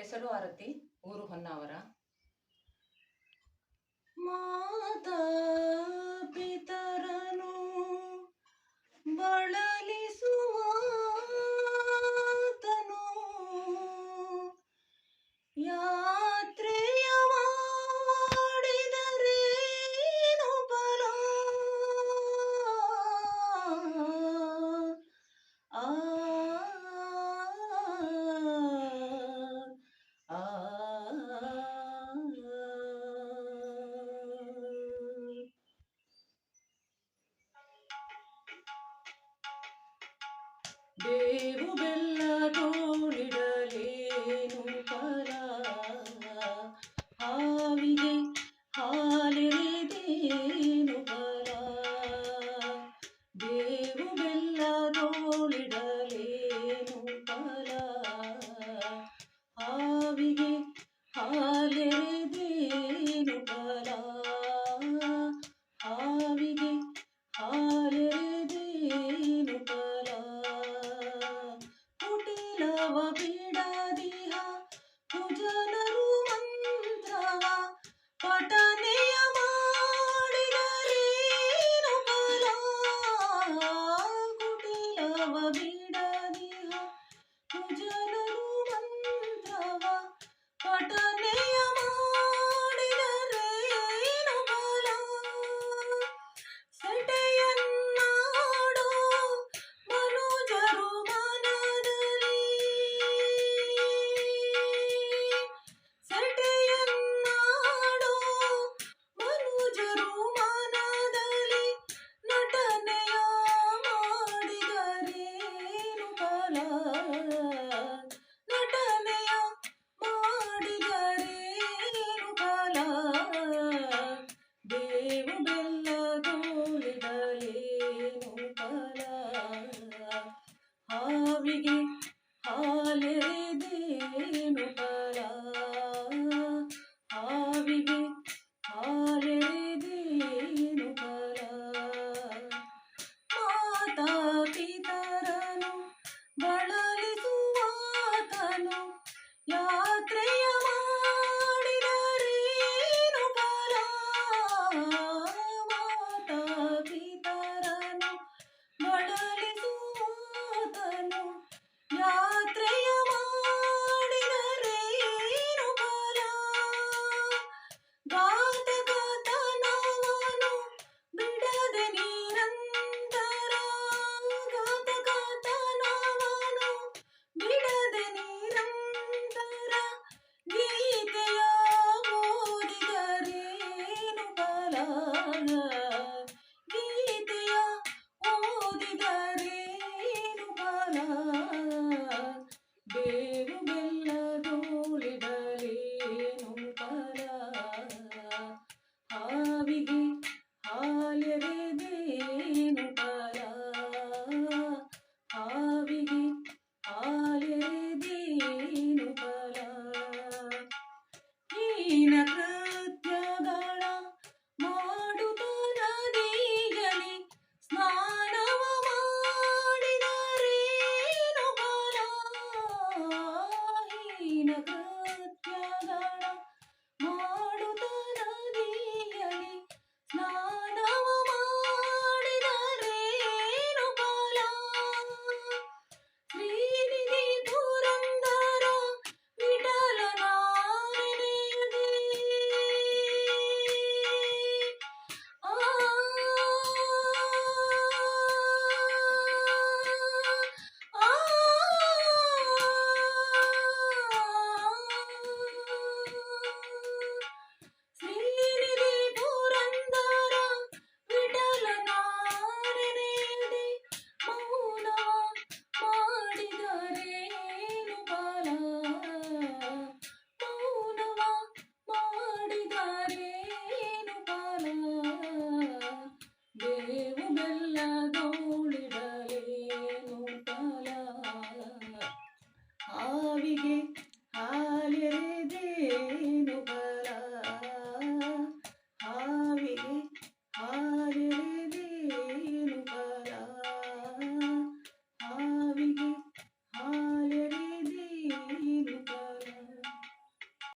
ಹೆಸರು ಆರತಿ ಊರು ಹೊನ್ನಾವರ Baby, ತವಬೇಡಾದಿಹ ಕುಜಲರು ಮಂತ್ರವ ಪಠನೆಯ ಮಾಡಿದರೇನು ಬಲ ಕುಟಿಲವ ಬೀಡ I'll.